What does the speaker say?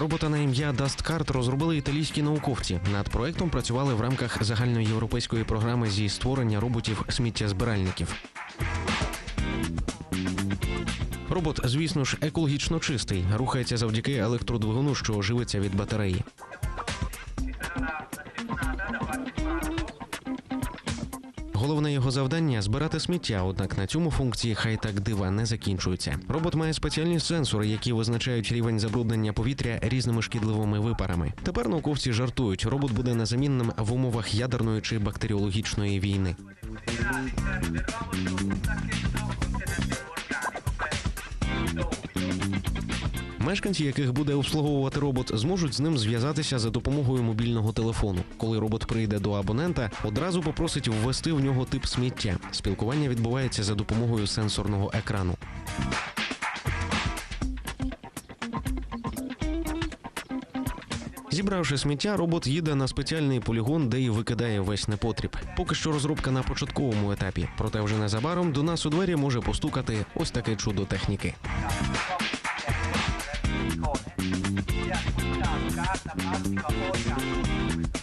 Робота на ім'я Dustcart розробили італійські науковці. Над проектом працювали в рамках загальноєвропейської програми зі створення роботів сміттєзбиральників. Робот, звісно ж, екологічно чистий, рухається завдяки електродвигуну, що живиться від батареї. Головне його завдання збирати сміття, однак на цьому функції хай так дива не закінчується. Робот має спеціальні сенсори, які визначають рівень забруднення повітря різними шкідливими випарами. Тепер науковці жартують, робот буде незамінним в умовах ядерної чи бактеріологічної війни. Мешканці, яких буде обслуговувати робот, зможуть з ним зв'язатися за допомогою мобільного телефону. Коли робот прийде до абонента, одразу попросить ввести в нього тип сміття. Спілкування відбувається за допомогою сенсорного екрану. Зібравши сміття, робот їде на спеціальний полігон, де й викидає весь непотріб. Поки що розробка на початковому етапі, проте вже незабаром до нас у двері може постукати ось таке чудо техніки. the past, of all champions.